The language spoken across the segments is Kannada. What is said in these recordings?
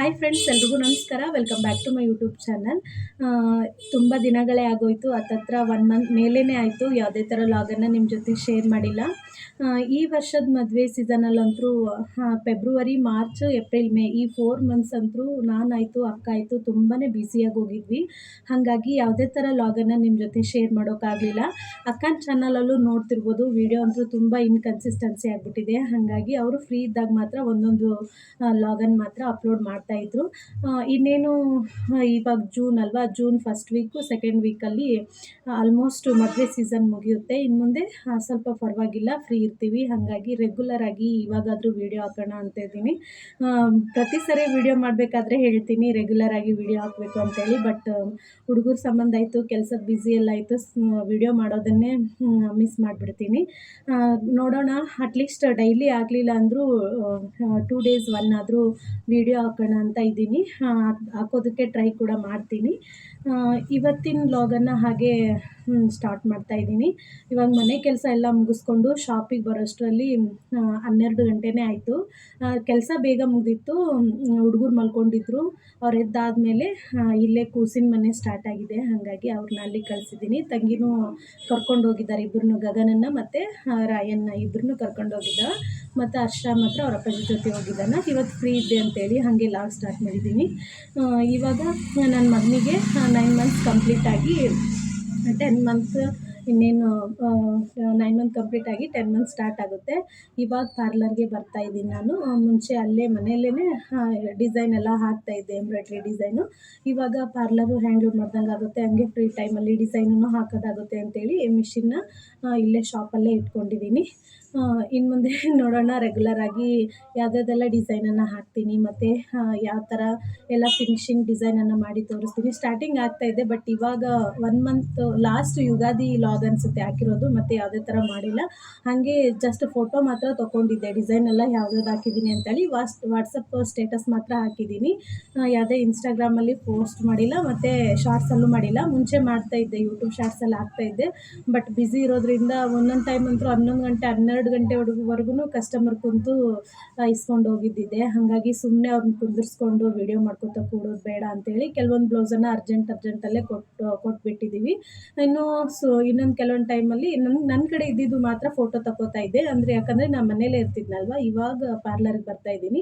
ಹಾಯ್ ಫ್ರೆಂಡ್ಸ್ ಎಲ್ರಿಗೂ ನಮಸ್ಕಾರ. Welcome back to my YouTube channel ತುಂಬ ದಿನಗಳೇ ಆಗೋಯ್ತು. ಹತ್ತತ್ರ ಒನ್ ಮಂತ್ ಮೇಲೇ ಆಯಿತು. ಯಾವುದೇ ಥರ ಲಾಗನ್ನು ನಿಮ್ಮ ಜೊತೆ ಶೇರ್ ಮಾಡಿಲ್ಲ. ಈ ವರ್ಷದ ಮದುವೆ ಸೀಸನಲ್ಲಂತೂ ಫೆಬ್ರವರಿ ಮಾರ್ಚ್ ಏಪ್ರಿಲ್ ಮೇ ಈ ಫೋರ್ ಮಂತ್ಸ್ ಅಂತೂ ನಾನಾಯಿತು ಅಕ್ಕ ಆಯಿತು ತುಂಬಾ ಬ್ಯುಸಿಯಾಗಿ ಹೋಗಿದ್ವಿ. ಹಾಗಾಗಿ ಯಾವುದೇ ಥರ ಲಾಗನ್ನು ನಿಮ್ಮ ಜೊತೆ ಶೇರ್ ಮಾಡೋಕ್ಕಾಗಲಿಲ್ಲ ಅಕ್ಕನ ಚಾನಲಲ್ಲೂ ನೋಡ್ತಿರ್ಬೋದು. ವಿಡಿಯೋ ಅಂತೂ ತುಂಬ ಇನ್ಕನ್ಸಿಸ್ಟೆನ್ಸಿ ಆಗಿಬಿಟ್ಟಿದೆ. ಹಾಗಾಗಿ ಅವರು ಫ್ರೀ ಇದ್ದಾಗ ಮಾತ್ರ ಒಂದೊಂದು ಲಾಗನ್ ಮಾತ್ರ ಅಪ್ಲೋಡ್ ಮಾಡ್ತಾಯಿದ್ರು ಇನ್ನೇನು ಇವಾಗ ಜೂನ್ ಅಲ್ವಾ? ಜೂನ್ ಫಸ್ಟ್ ವೀಕು ಸೆಕೆಂಡ್ ವೀಕಲ್ಲಿ ಆಲ್ಮೋಸ್ಟ್ ಮದುವೆ ಸೀಸನ್ ಮುಗಿಯುತ್ತೆ. ಇನ್ನು ಮುಂದೆ ಸ್ವಲ್ಪ ಪರವಾಗಿಲ್ಲ. ಫ್ರೀ ಇರ್ತೀವಿ. ಹಾಗಾಗಿ ರೆಗ್ಯುಲರ್ ಆಗಿ ಇವಾಗಾದರೂ ವೀಡಿಯೋ ಹಾಕೋಣ ಅಂತ ಇದ್ದೀನಿ. ಪ್ರತಿ ಸರಿ ವೀಡಿಯೋ ಮಾಡಬೇಕಾದ್ರೆ ಹೇಳ್ತೀನಿ. ರೆಗ್ಯುಲರ್ ಆಗಿ ವೀಡಿಯೋ ಹಾಕಬೇಕು ಅಂತೇಳಿ ಬಟ್ ಹುಡುಗರ ಸಂಬಂಧ ಆಯಿತು, ಕೆಲಸದ ಬ್ಯುಸಿಯೆಲ್ಲ ಆಯಿತು ವೀಡಿಯೋ ಮಾಡೋದನ್ನೇ ಮಿಸ್ ಮಾಡಿಬಿಡ್ತೀನಿ. ನೋಡೋಣ. ಅಟ್ಲೀಸ್ಟ್ ಡೈಲಿ ಆಗಲಿಲ್ಲ ಅಂದರೂ ಟೂ ಡೇಸ್ ಒನ್ ಆದರೂ ವೀಡಿಯೋ ಹಾಕೋಣ. ಅಂತ ಇದ್ದೀನಿ. ಹಾಕೋದಕ್ಕೆ ಟ್ರೈ ಕೂಡ ಮಾಡ್ತೀನಿ. ಇವತ್ತಿನ ಲಾಗನ್ನು ಹಾಗೆ ಸ್ಟಾರ್ಟ್ ಮಾಡ್ತಾ ಇದ್ದೀನಿ. ಇವಾಗ ಮನೆ ಕೆಲಸ ಎಲ್ಲ ಮುಗಿಸ್ಕೊಂಡು ಶಾಪಿಗೆ ಬರೋಷ್ಟರಲ್ಲಿ ಹನ್ನೆರಡು ಗಂಟೆನೇ ಆಯಿತು. ಕೆಲಸ ಬೇಗ ಮುಗಿದಿತ್ತು. ಹುಡುಗರು ಮಲ್ಕೊಂಡಿದ್ರು. ಅವ್ರು ಎದ್ದಾದಮೇಲೆ ಇಲ್ಲೇ ಕೂಸಿನ ಮನೆ ಸ್ಟಾರ್ಟ್ ಆಗಿದೆ. ಹಾಗಾಗಿ ಅವ್ರನ್ನ ಅಲ್ಲಿ ಕಳಿಸಿದ್ದೀನಿ. ತಂಗಿನೂ ಕರ್ಕೊಂಡು ಹೋಗಿದ್ದಾರೆ. ಇಬ್ಬರನ್ನು ಗಗನನ್ನು ಮತ್ತು ರಾಯನ್ನ ಇಬ್ಬರನ್ನೂ ಕರ್ಕೊಂಡು ಹೋಗಿದ್ದ ಮತ್ತು ಅರ್ಷ ಮಾತ್ರ ಅವ್ರ ಅಪ್ಪಾಜಿ ಜೊತೆ ಹೋಗಿದ್ದಾನೆ. ಇವತ್ತು ಫ್ರೀ ಇದ್ದೆ ಅಂತೇಳಿ ಹಾಗೆ ಲಾಗ್ ಸ್ಟಾರ್ಟ್ ಮಾಡಿದ್ದೀನಿ. ಇವಾಗ ನನ್ನ ಮಗನಿಗೆ ನೈನ್ ಮಂತ್ಸ್ ಕಂಪ್ಲೀಟ್ ಆಗಿ ಟೆನ್ ಮಂತ್ ಇನ್ನೇನು ನೈನ್ ಮಂತ್ ಕಂಪ್ಲೀಟ್ ಆಗಿ ಟೆನ್ ಮಂತ್ ಸ್ಟಾರ್ಟ್ ಆಗುತ್ತೆ. ಇವಾಗ ಪಾರ್ಲರ್ಗೆ ಬರ್ತಾ ಇದ್ದೀನಿ ನಾನು. ಮುಂಚೆ ಅಲ್ಲೇ ಮನೆಯಲ್ಲೇ ಡಿಸೈನ್ ಎಲ್ಲ ಹಾಕ್ತಾ ಇದ್ದೆ ಎಂಬ್ರಾಯ್ಡ್ರಿ ಡಿಸೈನು ಇವಾಗ ಪಾರ್ಲರು ಹ್ಯಾಂಡಲ್ ಮಾಡ್ದಂಗೆ ಆಗುತ್ತೆ. ಹಂಗೆ ಫ್ರೀ ಟೈಮಲ್ಲಿ ಡಿಸೈನನ್ನು ಹಾಕೋದಾಗುತ್ತೆ ಅಂತೇಳಿ ಮಿಷಿನ್ನ ಇಲ್ಲೇ ಶಾಪಲ್ಲೇ ಇಟ್ಕೊಂಡಿದ್ದೀನಿ. ಇನ್ನು ಮುಂದೆ ನೋಡೋಣ ರೆಗ್ಯುಲರ್ ಆಗಿ ಯಾವುದ್ಯಾವ್ದೆಲ್ಲ ಡಿಸೈನನ್ನು ಹಾಕ್ತೀನಿ, ಮತ್ತು ಯಾವ ಥರ ಎಲ್ಲ ಫಿನಿಶಿಂಗ್ ಡಿಸೈನನ್ನು ಮಾಡಿ ತೋರಿಸ್ತೀನಿ. ಸ್ಟಾರ್ಟಿಂಗ್ ಆಗ್ತಾಯಿದೆ ಬಟ್ ಇವಾಗ ಒನ್ ಮಂತ್ ಲಾಸ್ಟ್ ಯುಗಾದಿ ಲಾಗ್ ಅನಿಸುತ್ತೆ ಹಾಕಿರೋದು ಮತ್ತು ಯಾವುದೇ ಥರ ಮಾಡಿಲ್ಲ. ಹಾಗೆ ಜಸ್ಟ್ ಫೋಟೋ ಮಾತ್ರ ತೊಗೊಂಡಿದ್ದೆ. ಡಿಸೈನ್ ಎಲ್ಲ ಯಾವ್ಯಾವ್ದು ಹಾಕಿದ್ದೀನಿ ಅಂತೇಳಿ ಹೇಳಿ ವಾಟ್ಸಪ್ ಸ್ಟೇಟಸ್ ಮಾತ್ರ ಹಾಕಿದ್ದೀನಿ. ಯಾವುದೇ ಇನ್ಸ್ಟಾಗ್ರಾಮಲ್ಲಿ ಪೋಸ್ಟ್ ಮಾಡಿಲ್ಲ, ಮತ್ತು ಶಾರ್ಟ್ಸಲ್ಲೂ ಮಾಡಿಲ್ಲ. ಮುಂಚೆ ಮಾಡ್ತಾ ಇದ್ದೆ ಯೂಟ್ಯೂಬ್ ಶಾರ್ಟ್ಸಲ್ಲಿ ಹಾಕ್ತಾಯಿದ್ದೆ ಬಟ್ ಬ್ಯುಸಿ ಇರೋದ್ರಿಂದ ಒಂದೊಂದು ಟೈಮ್ ಅಂತೂ ಹನ್ನೊಂದು ಗಂಟೆ, ಹನ್ನೆರಡು ಗಂಟೆ ಹುಡುಗವರೆಗೂ ಕಸ್ಟಮರ್ ಕುಂತು ಇಸ್ಕೊಂಡು ಹೋಗಿದ್ದಿದೆ ಹಾಗಾಗಿ ಸುಮ್ಮನೆ ಅವ್ರನ್ನ ಕುಂದಿರ್ಸ್ಕೊಂಡು ವಿಡಿಯೋ ಮಾಡ್ಕೊತಾ ಕೂಡೋದು ಬೇಡ ಅಂತೇಳಿ ಕೆಲವೊಂದು ಬ್ಲೌಸನ್ನು ಅರ್ಜೆಂಟ್ ಅರ್ಜೆಂಟಲ್ಲೇ ಕೊಟ್ಟು ಕೊಟ್ಬಿಟ್ಟಿದ್ದೀವಿ ಇನ್ನು, ಸೊ, ಇನ್ನೊಂದು ಕೆಲವೊಂದು ಟೈಮಲ್ಲಿ ನನ್ನ ನನ್ನ ಕಡೆ ಇದ್ದಿದ್ದು ಮಾತ್ರ ಫೋಟೋ ತಕೋತಾ ಇದ್ದೆ. ಅಂದರೆ ಯಾಕಂದರೆ ನಾನು ಮನೇಲೇ ಇರ್ತಿದ್ನಲ್ವ? ಇವಾಗ ಪಾರ್ಲರ್ಗೆ ಬರ್ತಾ ಇದ್ದೀನಿ.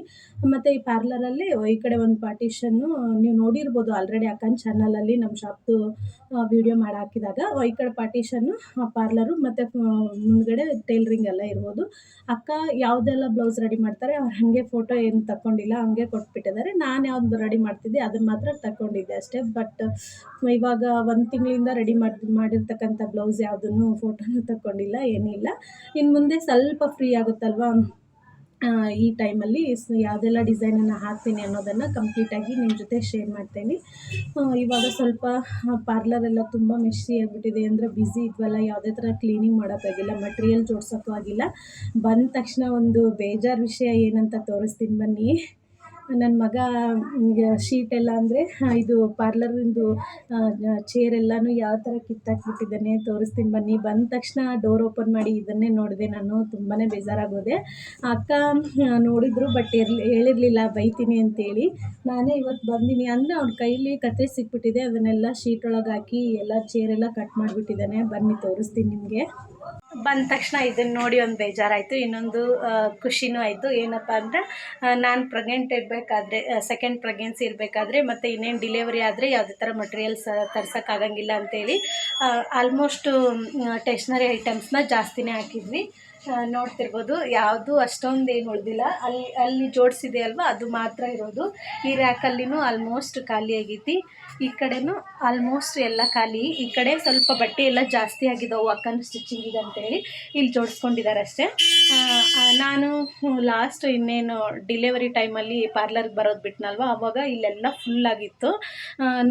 ಮತ್ತು ಈ ಪಾರ್ಲರಲ್ಲಿ ಈ ಕಡೆ ಒಂದು ಪಾರ್ಟಿಷನ್ನು ನೀವು ನೋಡಿರ್ಬೋದು ಆಲ್ರೆಡಿ ಅಕ್ಕನ ಚಾನಲಲ್ಲಿ ನಮ್ಮ ಶಾಪ್ದು ವಿಡಿಯೋ ಮಾಡಿ ಹಾಕಿದಾಗ. ಈ ಕಡೆ ಪಾರ್ಟಿಷನ್ನು ಪಾರ್ಲರು ಮತ್ತು ಮುಂದ್ಗಡೆ ಟೈಲ್ರಿಂಗ್ ಎಲ್ಲ ಇರ್ಬೋದು. ಅಕ್ಕ ಯಾವುದೆಲ್ಲ ಬ್ಲೌಸ್ ರೆಡಿ ಮಾಡ್ತಾರೆ, ಅವ್ರು ಹಾಗೆ ಫೋಟೋ ಏನು ತಗೊಂಡಿಲ್ಲ ಹಂಗೆ ಕೊಟ್ಬಿಟ್ಟಿದ್ದಾರೆ. ನಾನು ಯಾವ್ದು ರೆಡಿ ಮಾಡ್ತಿದ್ದೆ ಅದನ್ನು ಮಾತ್ರ ತಗೊಂಡಿದ್ದೆ ಅಷ್ಟೇ. ಬಟ್ ಇವಾಗ ಒಂದು ತಿಂಗಳಿಂದ ರೆಡಿ ಮಾಡಿ, ಮಾಡಿರ್ತಕ್ಕಂಥ ಬ್ಲೌಸ್ ಯಾವುದನ್ನು ಫೋಟೋನು ತಗೊಂಡಿಲ್ಲ ಏನಿಲ್ಲ. ಇನ್ನು ಮುಂದೆ ಸ್ವಲ್ಪ ಫ್ರೀ ಆಗುತ್ತಲ್ವಾ? ಈ ಟೈಮಲ್ಲಿ ಯಾವುದೆಲ್ಲ ಡಿಸೈನನ್ನು ಹಾಕ್ತೀನಿ ಅನ್ನೋದನ್ನು ಕಂಪ್ಲೀಟಾಗಿ ನಿಮ್ಮ ಜೊತೆ ಶೇರ್ ಮಾಡ್ತೀನಿ. ಇವಾಗ ಸ್ವಲ್ಪ ಪಾರ್ಲರೆಲ್ಲ ತುಂಬ ಮೆಸ್ಸಿ ಆಗಿಬಿಟ್ಟಿದೆ ಅಂದರೆ ಬ್ಯುಸಿ ಇದ್ವಲ್ಲ, ಯಾವುದೇ ಥರ ಕ್ಲೀನಿಂಗ್ ಮಾಡೋಕ್ಕಾಗಿಲ್ಲ ಮಟೀರಿಯಲ್ ಜೋಡ್ಸೋಕ್ಕೂ ಆಗಿಲ್ಲ. ಬಂದ ತಕ್ಷಣ ಒಂದು ಬೇಜಾರು ವಿಷಯ ಏನಂತ ತೋರಿಸ್ತೀನಿ ಬನ್ನಿ. ನನ್ನ ಮಗ ಶೀಟ್ ಎಲ್ಲ ಅಂದರೆ ಇದು ಪಾರ್ಲರಿಂದು ಚೇರ್ ಎಲ್ಲನೂ ಯಾವ ಥರ ಕಿತ್ತಾಕ್ಬಿಟ್ಟಿದ್ದಾನೆ ತೋರಿಸ್ತೀನಿ ಬನ್ನಿ. ಬಂದ ತಕ್ಷಣ ಡೋರ್ ಓಪನ್ ಮಾಡಿ ಇದನ್ನೇ ನೋಡಿದೆ ನಾನು ತುಂಬಾ ಬೇಜಾರಾಗೋದೆ. ಅಕ್ಕ ನೋಡಿದ್ರು ಬಟ್ ಇರ್ಲಿ, ಹೇಳಿರಲಿಲ್ಲ, ಬೈತೀನಿ ಅಂತೇಳಿ. ನಾನೇ ಇವತ್ತು ಬಂದೀನಿ ಅಂದರೆ ಅವ್ನ ಕೈಲಿ ಕತೆ ಸಿಕ್ಬಿಟ್ಟಿದೆ, ಅದನ್ನೆಲ್ಲ ಶೀಟ್ ಒಳಗೆ ಹಾಕಿ ಎಲ್ಲ ಚೇರೆಲ್ಲ ಕಟ್ ಮಾಡಿಬಿಟ್ಟಿದ್ದಾನೆ. ಬನ್ನಿ, ತೋರಿಸ್ತೀನಿ ನಿಮಗೆ. ಬಂದ ತಕ್ಷಣ ಇದನ್ನು ನೋಡಿ ಒಂದು ಬೇಜಾರಾಯಿತು. ಇನ್ನೊಂದು ಖುಷಿನೂ ಆಯಿತು. ಏನಪ್ಪ ಅಂದರೆ ನಾನು ಪ್ರೆಗ್ನೆಂಟ್ ಇರಬೇಕಾದ್ರೆ ಸೆಕೆಂಡ್ ಪ್ರೆಗ್ನೆನ್ಸಿ ಇರಬೇಕಾದ್ರೆ, ಮತ್ತು ಇನ್ನೇನು ಡಿಲೆವರಿ ಆದರೆ ಯಾವುದೇ ಥರ ಮಟೀರಿಯಲ್ಸ್ ತರ್ಸೋಕ್ಕಾಗಂಗಿಲ್ಲ ಅಂತೇಳಿ ಆಲ್ಮೋಸ್ಟು ಟೆಷ್ನರಿ ಐಟಮ್ಸ್ನ ಜಾಸ್ತಿನೇ ಹಾಕಿದ್ವಿ. ನೋಡ್ತಿರ್ಬೋದು. ಯಾವುದು ಅಷ್ಟೊಂದು ಏನು ಉಳಿದಿಲ್ಲ. ಅಲ್ಲಿ ಅಲ್ಲಿ ಜೋಡಿಸಿದೆ ಅಲ್ವಾ, ಅದು ಮಾತ್ರ ಇರೋದು. ಈ ರ್ಯಾಕಲ್ಲಿನೂ ಆಲ್ಮೋಸ್ಟ್ ಖಾಲಿ ಆಗೈತಿ. ಈ ಕಡೆನೂ ಆಲ್ಮೋಸ್ಟ್ ಎಲ್ಲ ಖಾಲಿ. ಈ ಕಡೆ ಸ್ವಲ್ಪ ಬಟ್ಟೆ ಎಲ್ಲ ಜಾಸ್ತಿ ಆಗಿದ್ದಾವೆ ಅಕ್ಕನ ಸ್ಟಿಚಿಂಗಿಗೆ ಅಂತೇಳಿ. ಇಲ್ಲಿ ಜೋಡಿಸ್ಕೊಂಡಿದ್ದಾರೆ ಅಷ್ಟೇ. ನಾನು ಲಾಸ್ಟ್ ಇನ್ನೇನು ಡಿಲೆವರಿ ಟೈಮಲ್ಲಿ ಪಾರ್ಲರ್ಗೆ ಬರೋದು ಬಿಟ್ನಲ್ವ? ಆವಾಗ ಇಲ್ಲೆಲ್ಲ ಫುಲ್ ಆಗಿತ್ತು.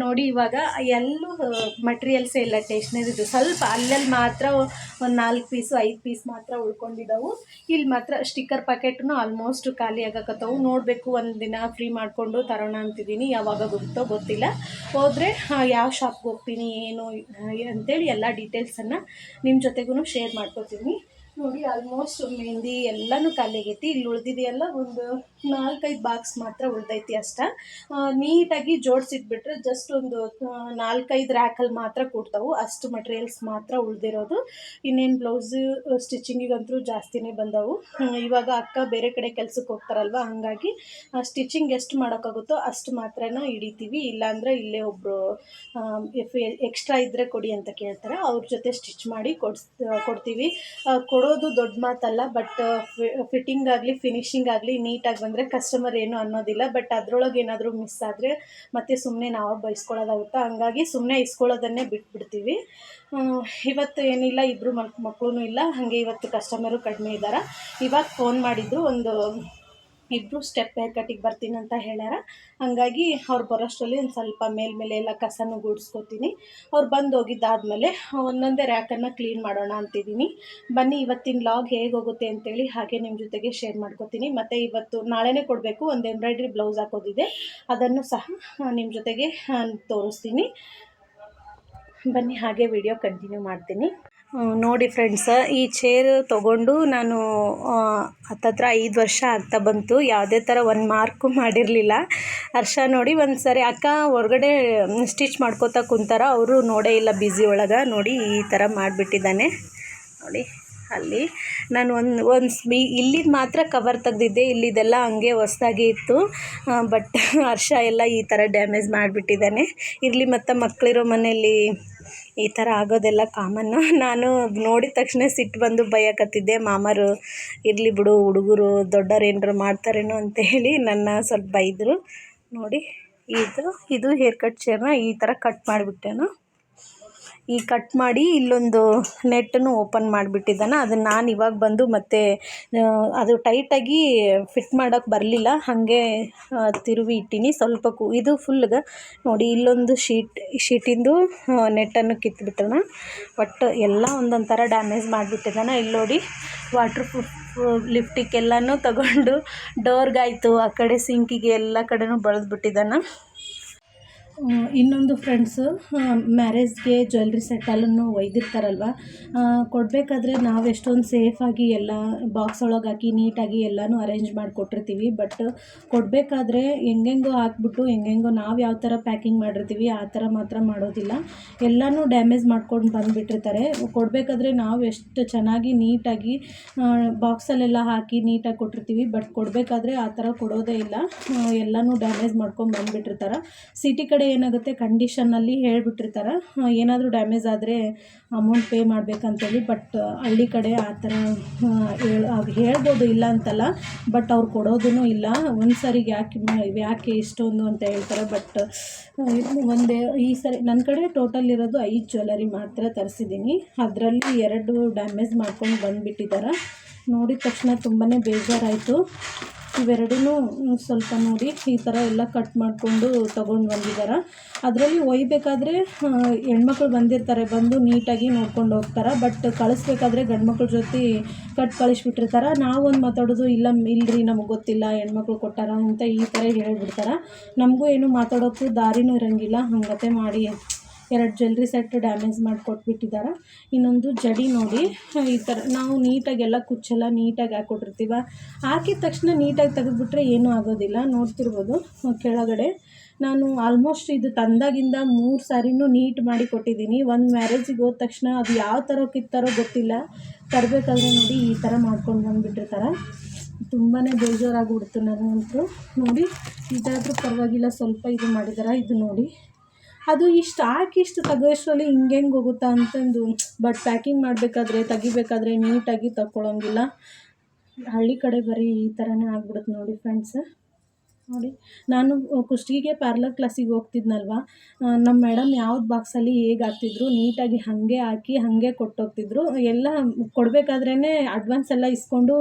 ನೋಡಿ ಇವಾಗ ಎಲ್ಲೂ ಮಟೀರಿಯಲ್ಸ್ ಎಲ್ಲ ಟೇಷ್ನರಿದು ಸ್ವಲ್ಪ ಅಲ್ಲಲ್ಲಿ ಮಾತ್ರ ಒಂದು ನಾಲ್ಕು ಪೀಸು ಐದು ಪೀಸ್ ಮಾತ್ರ ಉಳ್ಕೊಂಡಿದ್ದಾವೆ ಇಲ್ಲಿ ಮಾತ್ರ ಸ್ಟಿಕ್ಕರ್ ಪ್ಯಾಕೆಟ್ನು ಆಲ್ಮೋಸ್ಟ್ ಖಾಲಿ ಆಗಕತ್ತವು. ನೋಡಬೇಕು ಒಂದು ದಿನ ಫ್ರೀ ಮಾಡಿಕೊಂಡು ತರೋಣ ಅಂತಿದ್ದೀನಿ. ಯಾವಾಗ ಗೊತ್ತೋ ಗೊತ್ತಿಲ್ಲ. ಹೋದರೆ ಯಾವ ಶಾಪ್ಗೆ ಹೋಗ್ತೀನಿ, ಏನು ಅಂತೇಳಿ ಎಲ್ಲ ಡೀಟೇಲ್ಸನ್ನು ನಿಮ್ಮ ಜೊತೆಗೂ ಶೇರ್ ಮಾಡ್ಕೊತೀನಿ. ನೋಡಿ ಆಲ್ಮೋಸ್ಟ್ ಮೆಹಂದಿ ಎಲ್ಲನೂ ಖಾಲಿ ಆಗೈತಿ. ಇಲ್ಲಿ ಉಳಿದಿದೆಯಲ್ಲ ಒಂದು ನಾಲ್ಕೈದು ಬಾಕ್ಸ್ ಮಾತ್ರ ಉಳ್ದೈತಿ ಅಷ್ಟ. ನೀಟಾಗಿ ಜೋಡಿಸಿಟ್ಬಿಟ್ರೆ ಜಸ್ಟ್ ಒಂದು ನಾಲ್ಕೈದು ರ್ಯಾಕಲ್ಲಿ ಮಾತ್ರ ಕೊಡ್ತಾವು. ಅಷ್ಟು ಮಟೀರಿಯಲ್ಸ್ ಮಾತ್ರ ಉಳಿದಿರೋದು. ಇನ್ನೇನು ಬ್ಲೌಸ್ ಸ್ಟಿಚಿಂಗಿಗಂತೂ ಜಾಸ್ತಿನೇ ಬಂದವು. ಇವಾಗ ಅಕ್ಕ ಬೇರೆ ಕಡೆ ಕೆಲಸಕ್ಕೆ ಹೋಗ್ತಾರಲ್ವ, ಹಾಗಾಗಿ ಸ್ಟಿಚಿಂಗ್ ಎಷ್ಟು ಮಾಡೋಕ್ಕಾಗುತ್ತೋ ಅಷ್ಟು ಮಾತ್ರನ ಹಿಡಿತೀವಿ. ಇಲ್ಲಾಂದರೆ ಇಲ್ಲೇ ಒಬ್ಬರು ಎಕ್ಸ್ಟ್ರಾ ಇದ್ದರೆ ಕೊಡಿ ಅಂತ ಕೇಳ್ತಾರೆ. ಅವ್ರ ಜೊತೆ ಸ್ಟಿಚ್ ಮಾಡಿ ಕೊಡ್ಸ್ ಕೊಡ್ತೀವಿ. ಕೊಡೋದು ದೊಡ್ಡ ಮಾತಲ್ಲ ಬಟ್ ಫಿಟ್ಟಿಂಗ್ ಆಗಲಿ ಫಿನಿಶಿಂಗ್ ಆಗಲಿ ನೀಟಾಗಿ ಬಂದರೆ ಕಸ್ಟಮರ್ ಏನು ಅನ್ನೋದಿಲ್ಲ ಬಟ್ ಅದರೊಳಗೆ ಏನಾದರೂ ಮಿಸ್ ಆದರೆ ಮತ್ತೆ ಸುಮ್ಮನೆ ನಾವು ಬಯಸ್ಕೊಳ್ಳೋದಾಗುತ್ತೆ ಹಂಗಾಗಿ ಸುಮ್ಮನೆ ಇಸ್ಕೊಳ್ಳೋದನ್ನೇ ಬಿಟ್ಬಿಡ್ತೀವಿ. ಇವತ್ತು ಏನಿಲ್ಲ ಇಬ್ಬರು ಮಕ್ ಮಕ್ಕಳು ಇಲ್ಲ, ಹಾಗೆ ಇವತ್ತು ಕಸ್ಟಮರು ಕಡಿಮೆ ಇದ್ದಾರೆ ಇವಾಗ ಫೋನ್ ಮಾಡಿದ್ದು ಒಂದು ಇಬ್ಬರು ಸ್ಟೆಪ್ ಹೇರ್ ಕಟ್ಟಿಗೆ ಬರ್ತೀನಿ ಅಂತ ಹೇಳ್ಯಾರ. ಹಾಗಾಗಿ ಅವ್ರು ಬರೋಷ್ಟರಲ್ಲಿ ಒಂದು ಸ್ವಲ್ಪ ಮೇಲ್ಮೇಲೆ ಎಲ್ಲ ಕಸನೂ ಗುಡಿಸ್ಕೊತೀನಿ. ಅವ್ರು ಬಂದು ಹೋಗಿದ್ದಾದ್ಮೇಲೆ ಒಂದೊಂದೇ ರ್ಯಾಕನ್ನು ಕ್ಲೀನ್ ಮಾಡೋಣ ಅಂತಿದ್ದೀನಿ ಬನ್ನಿ, ಇವತ್ತಿನ ಲಾಗ್ ಹೇಗೆ ಹೋಗುತ್ತೆ ಅಂತೇಳಿ ಹಾಗೆ ನಿಮ್ಮ ಜೊತೆಗೆ ಶೇರ್ ಮಾಡ್ಕೋತೀನಿ. ಮತ್ತು ಇವತ್ತು ನಾಳೆನೇ ಕೊಡಬೇಕು ಒಂದು ಎಂಬ್ರಾಯ್ಡ್ರಿ ಬ್ಲೌಸ್ ಹಾಕೋದಿದೆ. ಅದನ್ನು ಸಹ ನಿಮ್ಮ ಜೊತೆಗೆ ತೋರಿಸ್ತೀನಿ. ಬನ್ನಿ, ಹಾಗೆ ವಿಡಿಯೋ ಕಂಟಿನ್ಯೂ ಮಾಡ್ತೀನಿ. ನೋಡಿ ಫ್ರೆಂಡ್ಸ್ ಈ ಚೇರ್ ತೊಗೊಂಡು ನಾನು ಹತ್ತತ್ರ ಐದು ವರ್ಷ ಆಗ್ತಾ ಬಂತು. ಯಾವುದೇ ಥರ ಒಂದು ಮಾರ್ಕು ಮಾಡಿರಲಿಲ್ಲ. ಹರ್ಷ ನೋಡಿ ಒಂದು ಸರಿ ಅಕ್ಕ ಹೊರಗಡೆ ಸ್ಟಿಚ್ ಮಾಡ್ಕೋತಾ ಕುಂತಾರ. ಅವರು ನೋಡೇ ಇಲ್ಲ ಬ್ಯುಸಿ ಒಳಗೆ. ನೋಡಿ ಈ ಥರ ಮಾಡಿಬಿಟ್ಟಿದ್ದಾನೆ. ನೋಡಿ, ಅಲ್ಲಿ ನಾನು ಒಂದು ಒಂದು ಸ್ಮಿ ಇಲ್ಲಿದ್ದು ಮಾತ್ರ ಕವರ್ ತೆಗೆದಿದ್ದೆ. ಇಲ್ಲಿದೆಲ್ಲ ಹಂಗೆ ಹೊಸ್ದಾಗಿ ಇತ್ತು. ಬಟ್ ಹರ್ಷ ಎಲ್ಲ ಈ ಥರ ಡ್ಯಾಮೇಜ್ ಮಾಡಿಬಿಟ್ಟಿದ್ದಾನೆ. ಇರಲಿ ಮತ್ತು ಮಕ್ಕಳಿರೋ ಮನೆಯಲ್ಲಿ ಈ ಥರ ಆಗೋದೆಲ್ಲ ಕಾಮನ್ನು ನಾನು ನೋಡಿದ ತಕ್ಷಣ ಸಿಟ್ಟು ಬಂದು ಬೈಯಕತ್ತಿದ್ದೆ, ಮಾಮರು, ಇರಲಿ ಬಿಡು, ಹುಡುಗರು ದೊಡ್ಡವ್ರು ಏನಾರು ಮಾಡ್ತಾರೇನೋ ಅಂತ ಹೇಳಿ ನನ್ನ ಸ್ವಲ್ಪ ಬೈದರು. ನೋಡಿ, ಇದು ಇದು ಹೇರ್ ಕಟ್ ಚೇರ್ನ ಈ ಥರ ಕಟ್ ಮಾಡಿಬಿಟ್ಟೆನು. ಈ ಕಟ್ ಮಾಡಿ ಇಲ್ಲೊಂದು ನೆಟ್ಟನ್ನು ಓಪನ್ ಮಾಡಿಬಿಟ್ಟಿದ್ದಾನೆ. ಅದನ್ನು ನಾನು ಇವಾಗ ಬಂದು ಮತ್ತೆ ಅದು ಟೈಟಾಗಿ ಫಿಟ್ ಮಾಡೋಕ್ಕೆ ಬರಲಿಲ್ಲ. ಹಾಗೆ ತಿರುವಿ ಇಟ್ಟೀನಿ. ಸ್ವಲ್ಪ ಕು, ಇದು ಫುಲ್ಗೆ ನೋಡಿ, ಇಲ್ಲೊಂದು ಶೀಟ್ ಶೀಟಿಂದು ನೆಟ್ಟನ್ನು ಕಿತ್ಬಿಟ್ಟನ. ಬಟ್ ಎಲ್ಲ ಒಂದೊಂದು ಥರ ಡ್ಯಾಮೇಜ್ ಮಾಡಿಬಿಟ್ಟಿದ್ದಾನೆ. ಇಲ್ಲಿ ನೋಡಿ ವಾಟ್ರ್ ಪ್ರೂಫ್ ಲಿಫ್ಟಿಕ್ಕೆಲ್ಲನೂ ತಗೊಂಡು ಡೋರ್ಗಾಯಿತು ಆ ಕಡೆ ಸಿಂಕಿಗೆ ಎಲ್ಲ ಕಡೆನೂ ಬಳ್ದ್ಬಿಟ್ಟಿದ್ದಾನೆ. ಇನ್ನೊಂದು ಫ್ರೆಂಡ್ಸು ಮ್ಯಾರೇಜ್ಗೆ ಜ್ಯುವೆಲ್ರಿ ಸೆಟ್ಟಲ್ಲೂ ಒಯ್ದಿರ್ತಾರಲ್ವ? ಕೊಡಬೇಕಾದ್ರೆ ನಾವು ಎಷ್ಟೊಂದು ಸೇಫಾಗಿ ಎಲ್ಲ ಬಾಕ್ಸ್ ಒಳಗೆ ಹಾಕಿ ನೀಟಾಗಿ ಎಲ್ಲನೂ ಅರೇಂಜ್ ಮಾಡಿಕೊಟ್ಟಿರ್ತೀವಿ. ಬಟ್ ಕೊಡಬೇಕಾದ್ರೆ ಹೆಂಗೆಂಗೋ ಹಾಕ್ಬಿಟ್ಟು ಹೆಂಗೆಂಗೋ ನಾವು ಯಾವ ಥರ ಪ್ಯಾಕಿಂಗ್ ಮಾಡಿರ್ತೀವಿ, ಆ ಥರ ಮಾತ್ರ ಮಾಡೋದಿಲ್ಲ. ಎಲ್ಲನೂ ಡ್ಯಾಮೇಜ್ ಮಾಡ್ಕೊಂಡು ಬಂದುಬಿಟ್ಟಿರ್ತಾರೆ. ಕೊಡಬೇಕಾದ್ರೆ ನಾವು ಎಷ್ಟು ಚೆನ್ನಾಗಿ ನೀಟಾಗಿ ಬಾಕ್ಸಲ್ಲೆಲ್ಲ ಹಾಕಿ ನೀಟಾಗಿ ಕೊಟ್ಟಿರ್ತೀವಿ. ಬಟ್ ಕೊಡಬೇಕಾದ್ರೆ ಆ ಥರ ಕೊಡೋದೇ ಇಲ್ಲ. ಎಲ್ಲನೂ ಡ್ಯಾಮೇಜ್ ಮಾಡ್ಕೊಂಡು ಬಂದುಬಿಟ್ಟಿರ್ತಾರೆ. ಸಿಟಿ ಕಡೆ ಏನಾಗುತ್ತೆ ಕಂಡೀಷನಲ್ಲಿ ಹೇಳ್ಬಿಟ್ಟಿರ್ತಾರೆ. ಏನಾದರೂ ಡ್ಯಾಮೇಜ್ ಆದರೆ ಅಮೌಂಟ್ ಪೇ ಮಾಡಬೇಕಂತೇಳಿ, ಬಟ್ ಹಳ್ಳಿ ಕಡೆ ಆ ಥರ ಹೇಳಿ ಹೇಳ್ಬೋದು ಇಲ್ಲ ಅಂತಲ್ಲ, ಬಟ್ ಅವ್ರು ಕೊಡೋದೂ ಇಲ್ಲ. ಒಂದು ಸರಿಗೆ ಯಾಕೆ ಯಾಕೆ ಇಷ್ಟೊಂದು ಅಂತ ಹೇಳ್ತಾರೆ, ಬಟ್ ಒಂದೇ, ಈ ಸರಿ ನನ್ನ ಕಡೆ ಟೋಟಲ್ ಇರೋದು ಐದು ಜ್ಯುವೆಲರಿ ಮಾತ್ರ ತರಿಸಿದ್ದೀನಿ. ಅದರಲ್ಲಿ ಎರಡು ಡ್ಯಾಮೇಜ್ ಮಾಡ್ಕೊಂಡು ಬಂದುಬಿಟ್ಟಿದ್ದಾರೆ. ನೋಡಿದ ತಕ್ಷಣ ತುಂಬಾ ಬೇಜಾರಾಯಿತು. ಇವೆರಡೂ ಸ್ವಲ್ಪ ನೋಡಿ ಈ ಥರ ಎಲ್ಲ ಕಟ್ ಮಾಡಿಕೊಂಡು ತೊಗೊಂಡು ಬಂದಿದ್ದಾರೆ ಅದರಲ್ಲಿ ಒಯ್ಬೇಕಾದ್ರೆ ಹೆಣ್ಮಕ್ಳು ಬಂದಿರ್ತಾರೆ, ಬಂದು ನೀಟಾಗಿ ನೋಡ್ಕೊಂಡು ಹೋಗ್ತಾರೆ. ಬಟ್ ಕಳಿಸ್ಬೇಕಾದ್ರೆ ಗಂಡ್ಮಕ್ಳ ಜೊತೆ ಕಟ್ ಕಳಿಸ್ಬಿಟ್ಟಿರ್ತಾರೆ. ನಾವೊಂದು ಮಾತಾಡೋದು, ಇಲ್ಲ, ಇಲ್ರಿ, ನಮಗೆ ಗೊತ್ತಿಲ್ಲ, ಹೆಣ್ಮಕ್ಳು ಕೊಟ್ಟಾರ ಅಂತ ಈ ಥರ ಹೇಳ್ಬಿಡ್ತಾರೆ. ನಮಗೂ ಏನು ಮಾತಾಡೋಕ್ಕೂ ದಾರಿನೂ ಇರೋಂಗಿಲ್ಲ. ಹಂಗತೆ ಮಾಡಿ. ಎರಡು ಜ್ಯುವೆಲ್ರಿ ಸೆಟ್ ಡ್ಯಾಮೇಜ್ ಮಾಡಿ ಕೊಟ್ಬಿಟ್ಟಿದ್ದಾರೆ ಇನ್ನೊಂದು ಜಡಿ ನೋಡಿ, ಈ ಥರ ನಾವು ನೀಟಾಗಿ ಎಲ್ಲ ಕುಚ್ಚೆಲ್ಲ ನೀಟಾಗಿ ಹಾಕ್ಕೊಟ್ಟಿರ್ತೀವ. ಹಾಕಿದ ತಕ್ಷಣ ನೀಟಾಗಿ ತೆಗೆದುಬಿಟ್ರೆ ಏನೂ ಆಗೋದಿಲ್ಲ. ನೋಡ್ತಿರ್ಬೋದು ಕೆಳಗಡೆ. ನಾನು ಆಲ್ಮೋಸ್ಟ್ ಇದು ತಂದಾಗಿಂದ ಮೂರು ಸಾರಿನೂ ನೀಟ್ ಮಾಡಿ ಕೊಟ್ಟಿದ್ದೀನಿ. ಒಂದು ಮ್ಯಾರೇಜಿಗೆ ಹೋದ ತಕ್ಷಣ ಅದು ಯಾವ ಥರ ಕಿತ್ತಾರೋ ಗೊತ್ತಿಲ್ಲ. ತರಬೇಕಾದ್ರೆ ನೋಡಿ ಈ ಥರ ಮಾಡ್ಕೊಂಡು ಬಂದುಬಿಟ್ಟಿರ್ತಾರೆ. ತುಂಬಾ ಬೇಜಾರಾಗ್ಬಿಡ್ತು ನನಗಂತೂ. ನೋಡಿ, ಇದಾದರೂ ಪರವಾಗಿಲ್ಲ, ಸ್ವಲ್ಪ ಇದು ಮಾಡಿದಾರೆ. ಇದು ನೋಡಿ. ಅದು ಇಷ್ಟು ಹಾಕಿ ಇಷ್ಟು ತೆಗೆಯೋಷ್ಟರಲ್ಲಿ ಹಿಂಗೆ ಹೆಂಗೆ ಹೋಗುತ್ತಾ ಅಂತಂದು. ಬಟ್ ಪ್ಯಾಕಿಂಗ್ ಮಾಡಬೇಕಾದ್ರೆ, ತೆಗಿಬೇಕಾದ್ರೆ ನೀಟಾಗಿ ತಗೊಳ್ಳೋಂಗಿಲ್ಲ ಹಳ್ಳಿ ಕಡೆ ಬರೀ ಈ ಥರನೇ ಆಗ್ಬಿಡುತ್ತೆ ನೋಡಿ ಫ್ರೆಂಡ್ಸ್ ನೋಡಿ, ನಾನು ಕುಷ್ಟಗಿಗೆ ಪಾರ್ಲರ್ ಕ್ಲಾಸಿಗೆ ಹೋಗ್ತಿದ್ನಲ್ವ? ನಮ್ಮ ಮೇಡಮ್ ಯಾವ್ದು ಬಾಕ್ಸಲ್ಲಿ ಹೇಗೆ ಹಾಕ್ತಿದ್ರು, ನೀಟಾಗಿ ಹಾಗೆ ಹಾಕಿ ಹಾಗೆ ಕೊಟ್ಟೋಗ್ತಿದ್ರು. ಎಲ್ಲ ಕೊಡಬೇಕಾದ್ರೇ ಅಡ್ವಾನ್ಸ್ ಎಲ್ಲ ಇಸ್ಕೊಂಡು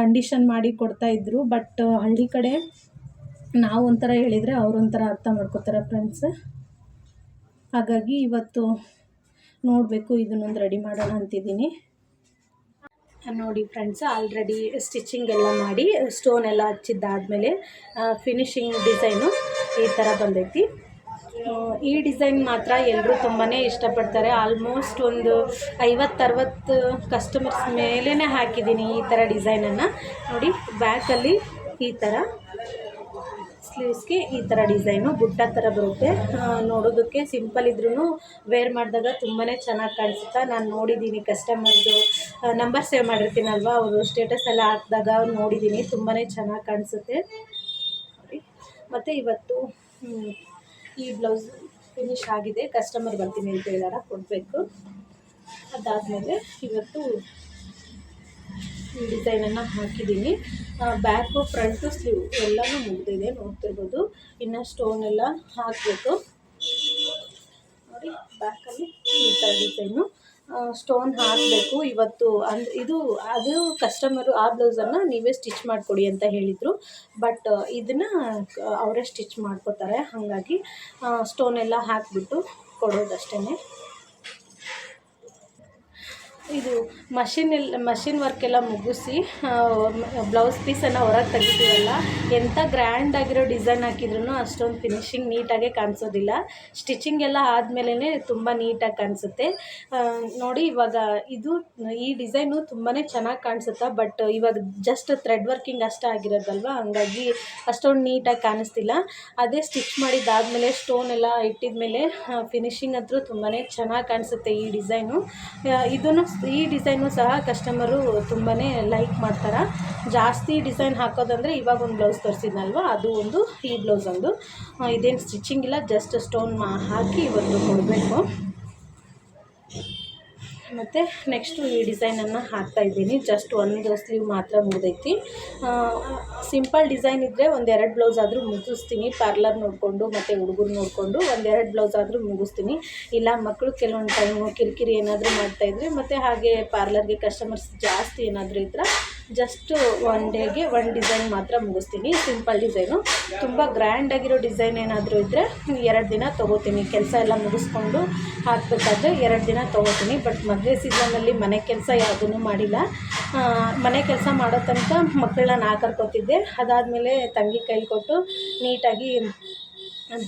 ಕಂಡೀಷನ್ ಮಾಡಿ ಕೊಡ್ತಾ ಇದ್ರು. ಬಟ್ ಹಳ್ಳಿ ಕಡೆ ನಾವು ಒಂಥರ ಹೇಳಿದರೆ ಅವ್ರೊಂಥರ ಅರ್ಥ ಮಾಡ್ಕೋತಾರೆ ಫ್ರೆಂಡ್ಸ್ ಹಾಗಾಗಿ ಇವತ್ತು ನೋಡಬೇಕು ಇದನ್ನೊಂದು ರೆಡಿ ಮಾಡೋಣ ಅಂತಿದ್ದೀನಿ. ನೋಡಿ ಫ್ರೆಂಡ್ಸ್ ಆಲ್ರೆಡಿ ಸ್ಟಿಚಿಂಗ್ ಎಲ್ಲ ಮಾಡಿ ಸ್ಟೋನ್ ಎಲ್ಲ ಹಚ್ಚಿದ್ದಾದಮೇಲೆ ಫಿನಿಶಿಂಗ್ ಡಿಸೈನು ಈ ಥರ ಬಂದೈತಿ. ಈ ಡಿಸೈನ್ ಮಾತ್ರ ಎಲ್ಲರೂ ತುಂಬಾ ಇಷ್ಟಪಡ್ತಾರೆ. ಆಲ್ಮೋಸ್ಟ್ ಒಂದು ಐವತ್ತರವತ್ತು ಕಸ್ಟಮರ್ಸ್ ಮೇಲೇ ಹಾಕಿದ್ದೀನಿ ಈ ಥರ ಡಿಸೈನನ್ನು ನೋಡಿ ಬ್ಯಾಕಲ್ಲಿ ಈ ಥರ ಸ್ಲೀವ್ಸ್ಗೆ ಈ ಥರ ಡಿಸೈನು ಬುಟ್ಟ ಥರ ಬರುತ್ತೆ. ನೋಡೋದಕ್ಕೆ ಸಿಂಪಲ್ ಇದ್ರೂ ವೇರ್ ಮಾಡಿದಾಗ ತುಂಬಾ ಚೆನ್ನಾಗಿ ಕಾಣಿಸುತ್ತಾ, ನಾನು ನೋಡಿದ್ದೀನಿ ಕಸ್ಟಮರ್ದು ನಂಬರ್ ಸೇವ್ ಮಾಡಿರ್ತೀನಲ್ವ, ಅವರು ಸ್ಟೇಟಸ್ ಎಲ್ಲ ಹಾಕಿದಾಗ ನೋಡಿದ್ದೀನಿ ತುಂಬಾ ಚೆನ್ನಾಗಿ ಕಾಣಿಸುತ್ತೆ. ಮತ್ತು ಇವತ್ತು ಈ ಬ್ಲೌಸ್ ಫಿನಿಶ್ ಆಗಿದೆ ಕಸ್ಟಮರ್ ಬರ್ತೀನಿ ಅಂತ ಹೇಳಾರ, ಕೊಡಬೇಕು. ಅದಾದಮೇಲೆ ಇವತ್ತು ಡಿಸೈನನ್ನು ಹಾಕಿದ್ದೀನಿ. ಬ್ಯಾಕು ಫ್ರಂಟು ಸ್ಲೀವ್ ಎಲ್ಲನೂ ಮುಗಿದಿದೆ, ನೋಡ್ತಿರ್ಬೋದು. ಇನ್ನು ಸ್ಟೋನ್ ಎಲ್ಲ ಹಾಕಬೇಕು. ನೋಡಿ ಬ್ಯಾಕಲ್ಲಿ ಈ ಥರ ಡಿಸೈನು ಸ್ಟೋನ್ ಹಾಕಬೇಕು. ಇವತ್ತು ಅಂದ್, ಇದು, ಅದು ಕಸ್ಟಮರು ಆ ಬ್ಲೌಸನ್ನು ನೀವೇ ಸ್ಟಿಚ್ ಮಾಡಿಕೊಡಿ ಅಂತ ಹೇಳಿದರು. ಬಟ್ ಇದನ್ನು ಅವರೇ ಸ್ಟಿಚ್ ಮಾಡ್ಕೋತಾರೆ. ಹಾಗಾಗಿ ಸ್ಟೋನ್ ಎಲ್ಲ ಹಾಕಿಬಿಟ್ಟು ಕೊಡೋದಷ್ಟೇ ಇದು ಮಷಿನ್ ಎಲ್ಲ ಮಷಿನ್ ಎಲ್ಲ ಮುಗಿಸಿ ಬ್ಲೌಸ್ ಪೀಸನ್ನು ಹೊರಗೆ ತೆಗಿತೀವಲ್ಲ ಎಂಥ ಗ್ರ್ಯಾಂಡ್ ಆಗಿರೋ ಡಿಸೈನ್ ಹಾಕಿದ್ರು ಅಷ್ಟೊಂದು ಫಿನಿಶಿಂಗ್ ನೀಟಾಗೆ ಕಾಣಿಸೋದಿಲ್ಲ. ಸ್ಟಿಚಿಂಗ್ ಎಲ್ಲ ಆದಮೇಲೆ ತುಂಬ ನೀಟಾಗಿ ಕಾಣಿಸುತ್ತೆ. ನೋಡಿ ಇವಾಗ ಇದು, ಈ ಡಿಸೈನು ತುಂಬಾ ಚೆನ್ನಾಗಿ ಕಾಣಿಸುತ್ತೆ ಬಟ್ ಇವಾಗ ಜಸ್ಟ್ ಥ್ರೆಡ್ ವರ್ಕಿಂಗ್ ಅಷ್ಟೇ ಆಗಿರೋದಲ್ವ, ಹಂಗಾಗಿ ಅಷ್ಟೊಂದು ನೀಟಾಗಿ ಕಾಣಿಸ್ತಿಲ್ಲ. ಅದೇ ಸ್ಟಿಚ್ ಮಾಡಿದ್ದಾದಮೇಲೆ ಸ್ಟೋನ್ ಎಲ್ಲ ಇಟ್ಟಿದ್ಮೇಲೆ ಫಿನಿಶಿಂಗ್ ಅಂತೂ ತುಂಬಾ ಚೆನ್ನಾಗಿ ಕಾಣಿಸುತ್ತೆ ಈ ಡಿಸೈನು ಇದನ್ನು ಈ ಡಿಸೈನು ಸಹ ಕಸ್ಟಮರು ತುಂಬಾ ಲೈಕ್ ಮಾಡ್ತಾರೆ. ಜಾಸ್ತಿ ಡಿಸೈನ್ ಹಾಕೋದಂದರೆ ಇವಾಗ ಒಂದು ಬ್ಲೌಸ್ ತೋರಿಸಿದ್ನಲ್ವ? ಅದು ಒಂದು, ಈ ಬ್ಲೌಸ್ ಒಂದು. ಇದೇನು ಸ್ಟಿಚಿಂಗ್ ಇಲ್ಲ ಜಸ್ಟ್ ಸ್ಟೋನ್ ಹಾಕಿ ಇವತ್ತು ಕೊಡಬೇಕು. ಮತ್ತು ನೆಕ್ಸ್ಟು ಈ ಡಿಸೈನನ್ನು ಹಾಕ್ತಾ ಇದ್ದೀನಿ. ಜಸ್ಟ್ ಒಂದು ಸ್ಲೀವ್ ಮಾತ್ರ ಮುಗಿದೈತಿ. ಸಿಂಪಲ್ ಡಿಸೈನ್ ಇದ್ದರೆ ಒಂದೆರಡು ಬ್ಲೌಸ್ ಆದರೂ ಮುಗಿಸ್ತೀನಿ. ಪಾರ್ಲರ್ ನೋಡಿಕೊಂಡು ಮತ್ತು ಹುಡುಗರು ನೋಡಿಕೊಂಡು ಒಂದೆರಡು ಬ್ಲೌಸ್ ಆದರೂ ಮುಗಿಸ್ತೀನಿ. ಇಲ್ಲ ಮಕ್ಕಳು ಕೆಲವೊಂದು ಟೈಮು ಕಿರಿಕಿರಿ ಏನಾದರೂ ಮಾಡ್ತಾಯಿದ್ರೆ ಮತ್ತು ಹಾಗೆ ಪಾರ್ಲರ್ಗೆ ಕಸ್ಟಮರ್ಸ್ ಜಾಸ್ತಿ ಏನಾದರೂ ಇದ್ರೆ ಜಸ್ಟು ಒನ್ ಡೇಗೆ ಒನ್ ಡಿಸೈನ್ ಮಾತ್ರ ಮುಗಿಸ್ತೀನಿ. ಸಿಂಪಲ್ ಡಿಸೈನು ತುಂಬ ಗ್ರ್ಯಾಂಡ್ ಆಗಿರೋ ಡಿಸೈನ್ ಏನಾದರೂ ಇದ್ದರೆ ಎರಡು ದಿನ ತೊಗೋತೀನಿ. ಕೆಲಸ ಎಲ್ಲ ಮುಗಿಸ್ಕೊಂಡು ಹಾಕಬೇಕಾದ್ರೆ ಎರಡು ದಿನ ತೊಗೋತೀನಿ. ಬಟ್ ಮದುವೆ ಸೀಸನಲ್ಲಿ ಮನೆ ಕೆಲಸ ಯಾವುದೂ ಮಾಡಿಲ್ಲ. ಮನೆ ಕೆಲಸ ಮಾಡೋ ತನಕ ಮಕ್ಕಳನ್ನ ನಾ ಕರ್ಕೊತಿದ್ದೆ ಅದಾದಮೇಲೆ ತಂಗಿ ಕೈಲಿ ಕೊಟ್ಟು ನೀಟಾಗಿ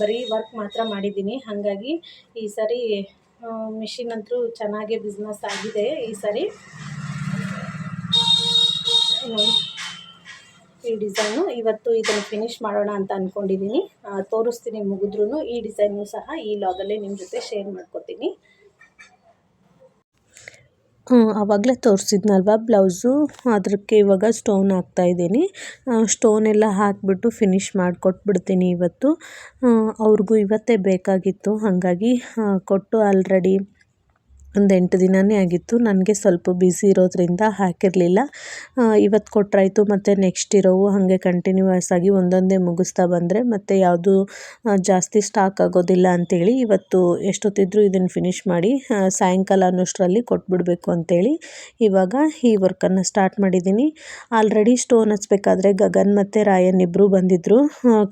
ಬರೀ ವರ್ಕ್ ಮಾತ್ರ ಮಾಡಿದ್ದೀನಿ. ಹಾಗಾಗಿ ಈ ಸರಿ ಮಿಷಿನ್ ಅಂತೂ ಚೆನ್ನಾಗೇ ಬಿಸ್ನೆಸ್ ಆಗಿದೆ ಈ ಸರಿ. ಈ ಡಿಸೈನು. ಇವತ್ತು ಇದನ್ನು ಫಿನಿಶ್ ಮಾಡೋಣ ಅಂತ ಅಂದ್ಕೊಂಡಿದ್ದೀನಿ ತೋರಿಸ್ತೀನಿ ಮುಗಿದ್ರೂ ಈ ಡಿಸೈನು ಸಹ ಈ ಲಾಗಲ್ಲೇ ನಿಮ್ಮ ಜೊತೆ ಶೇರ್ ಮಾಡ್ಕೊತೀನಿ. ಆವಾಗಲೇ ತೋರಿಸಿದ್ನಲ್ವ ಬ್ಲೌಸು? ಅದಕ್ಕೆ ಇವಾಗ ಸ್ಟೋನ್ ಹಾಕ್ತಾಯಿದ್ದೀನಿ ಸ್ಟೋನ್ ಎಲ್ಲ ಹಾಕಿಬಿಟ್ಟು ಫಿನಿಶ್ ಮಾಡಿಕೊಟ್ಬಿಡ್ತೀನಿ ಇವತ್ತು. ಅವ್ರಿಗೂ ಇವತ್ತೇ ಬೇಕಾಗಿತ್ತು. ಹಾಗಾಗಿ ಕೊಟ್ಟು ಆಲ್ರೆಡಿ ಒಂದು ಎಂಟು ದಿನವೇ ಆಗಿತ್ತು. ನನಗೆ ಸ್ವಲ್ಪ ಬ್ಯುಸಿ ಇರೋದ್ರಿಂದ ಹಾಕಿರಲಿಲ್ಲ. ಇವತ್ತು ಕೊಟ್ಟರಾಯಿತು ಮತ್ತು ನೆಕ್ಸ್ಟ್ ಇರೋವು ಹಾಗೆ ಕಂಟಿನ್ಯೂಸ್ ಆಗಿ ಒಂದೊಂದೇ ಮುಗಿಸ್ತಾ ಬಂದರೆ ಮತ್ತು ಯಾವುದು ಜಾಸ್ತಿ ಸ್ಟಾಕ್ ಆಗೋದಿಲ್ಲ ಅಂಥೇಳಿ ಇವತ್ತು ಎಷ್ಟೊತ್ತಿದ್ರೂ ಇದನ್ನು ಫಿನಿಶ್ ಮಾಡಿ ಸಾಯಂಕಾಲ ಅನ್ನೋಷ್ಟರಲ್ಲಿ ಕೊಟ್ಬಿಡಬೇಕು ಅಂಥೇಳಿ ಇವಾಗ ಈ ವರ್ಕನ್ನು ಸ್ಟಾರ್ಟ್ ಮಾಡಿದ್ದೀನಿ. ಆಲ್ರೆಡಿ ಸ್ಟೋನ್ ಹಚ್ಬೇಕಾದ್ರೆ ಗಗನ್ ಮತ್ತು ರಾಯನ್ ಇಬ್ಬರು ಬಂದಿದ್ದರು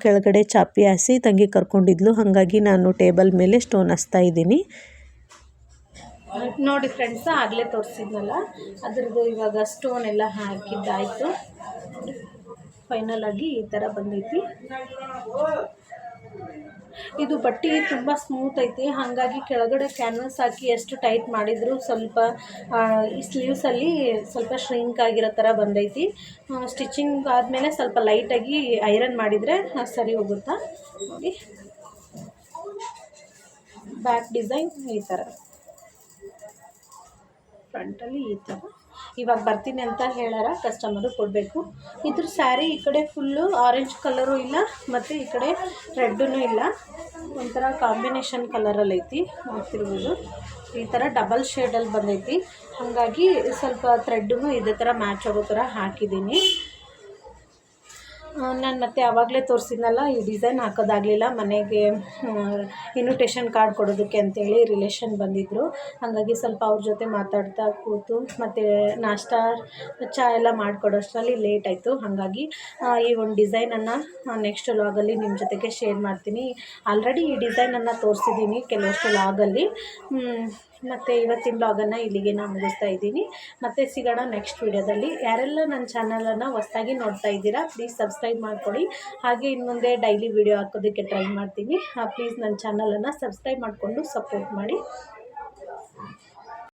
ಕೆಳಗಡೆ ಚಾಪಿ ಹಾಸಿ ತಂಗಿ ಕರ್ಕೊಂಡಿದ್ಲು. ಹಾಗಾಗಿ ನಾನು ಟೇಬಲ್ ಮೇಲೆ ಸ್ಟೋನ್ ಹಚ್ತಾ ಇದ್ದೀನಿ. ನೋಡಿ ಫ್ರೆಂಡ್ಸ್ ಆಗಲೇ ತೋರಿಸಿದ್ನಲ್ಲ? ಅದ್ರದ್ದು ಇವಾಗ ಸ್ಟೋನ್ ಎಲ್ಲ ಹಾಕಿದ್ದಾಯಿತು. ಫೈನಲ್ ಆಗಿ ಈ ಥರ ಬಂದೈತಿ. ಇದು ಬಟ್ಟೆ ತುಂಬ ಸ್ಮೂತ್ ಐತಿ. ಹಾಗಾಗಿ ಕೆಳಗಡೆ ಕ್ಯಾನ್ವಸ್ ಹಾಕಿ ಎಷ್ಟು ಟೈಟ್ ಮಾಡಿದರೂ ಸ್ವಲ್ಪ ಈ ಸ್ಲೀವ್ಸಲ್ಲಿ ಸ್ವಲ್ಪ ಶ್ರಿಂಕ್ ಆಗಿರೋ ಥರ ಬಂದೈತಿ. ಸ್ಟಿಚಿಂಗ್ ಆದಮೇಲೆ ಸ್ವಲ್ಪ ಲೈಟಾಗಿ ಐರನ್ ಮಾಡಿದರೆ ಸರಿ ಹೋಗುತ್ತಾ? ನೋಡಿ. ಬ್ಯಾಕ್ ಡಿಸೈನ್ ಈ ಥರ ಫ್ರಂಟಲ್ಲಿ ಈ ಥರ. ಇವಾಗ ಬರ್ತೀನಿ ಅಂತ ಹೇಳಾರ ಕಸ್ಟಮರು ಕೊಡಬೇಕು. ಇದ್ರ ಸ್ಯಾರಿ ಈ ಕಡೆ ಫುಲ್ಲು ಆರೆಂಜ್ ಕಲರು ಇಲ್ಲ, ಮತ್ತು ಈ ಕಡೆ ರೆಡ್ಡೂ ಇಲ್ಲ. ಒಂಥರ ಕಾಂಬಿನೇಷನ್ ಕಲರಲ್ಲಿ ಐತಿ, ನೋಡ್ತಿರ್ಬೋದು. ಈ ಥರ ಡಬಲ್ ಶೇಡಲ್ಲಿ ಬಂದೈತಿ. ಹಾಗಾಗಿ ಸ್ವಲ್ಪ ಥ್ರೆಡ್ಡು ಇದೇ ಥರ ಮ್ಯಾಚ್ ಆಗೋ ಥರ ಹಾಕಿದ್ದೀನಿ. ನಾನು ಮತ್ತೆ ಆವಾಗಲೇ ತೋರಿಸಿದ್ನಲ್ಲ, ಈ ಡಿಸೈನ್ ಹಾಕೋದಾಗಲಿಲ್ಲ, ಮನೆಗೆ ಇನ್ವಿಟೇಷನ್ ಕಾರ್ಡ್ ಕೊಡೋದಕ್ಕೆ ಅಂತೇಳಿ ರಿಲೇಷನ್ ಬಂದಿದ್ದರು ಹಾಗಾಗಿ ಸ್ವಲ್ಪ ಅವ್ರ ಜೊತೆ ಮಾತಾಡ್ತಾ ಕೂತು, ಮತ್ತು ನಾಷ್ಟ ಚಹಾ ಎಲ್ಲ ಮಾಡಿಕೊಡೋಷ್ಟರಲ್ಲಿ ಲೇಟ್ ಆಯಿತು. ಹಾಗಾಗಿ ಈ ಒಂದು ಡಿಸೈನನ್ನು ನೆಕ್ಸ್ಟ್ ಲಾಗಲ್ಲಿ ನಿಮ್ಮ ಜೊತೆಗೆ ಶೇರ್ ಮಾಡ್ತೀನಿ. ಆಲ್ರೆಡಿ ಈ ಡಿಸೈನನ್ನು ತೋರಿಸಿದ್ದೀನಿ ಕೆಲವಷ್ಟು ಲಾಗಲ್ಲಿ ಮತ್ತು ಇವತ್ತಿನ ಬ್ಲಾಗನ್ನು ಇಲ್ಲಿಗೆ ನಾನು ಮುಗಿಸ್ತಾ ಇದ್ದೀನಿ. ಮತ್ತೆ ಸಿಗೋಣ ನೆಕ್ಸ್ಟ್ ವೀಡಿಯೋದಲ್ಲಿ ಯಾರೆಲ್ಲ ನನ್ನ ಚಾನಲನ್ನು ಹೊಸ್ದಾಗಿ ನೋಡ್ತಾ ಇದ್ದೀರಾ ಪ್ಲೀಸ್ ಸಬ್ಸ್ಕ್ರೈಬ್ ಮಾಡಿಕೊಡಿ ಹಾಗೆ ಇನ್ನು ಮುಂದೆ ಡೈಲಿ ವಿಡಿಯೋ ಹಾಕೋದಕ್ಕೆ ಟ್ರೈ ಮಾಡ್ತೀನಿ. ಪ್ಲೀಸ್ ನನ್ನ ಚಾನಲನ್ನು ಸಬ್ಸ್ಕ್ರೈಬ್ ಮಾಡಿಕೊಂಡು ಸಪೋರ್ಟ್ ಮಾಡಿ.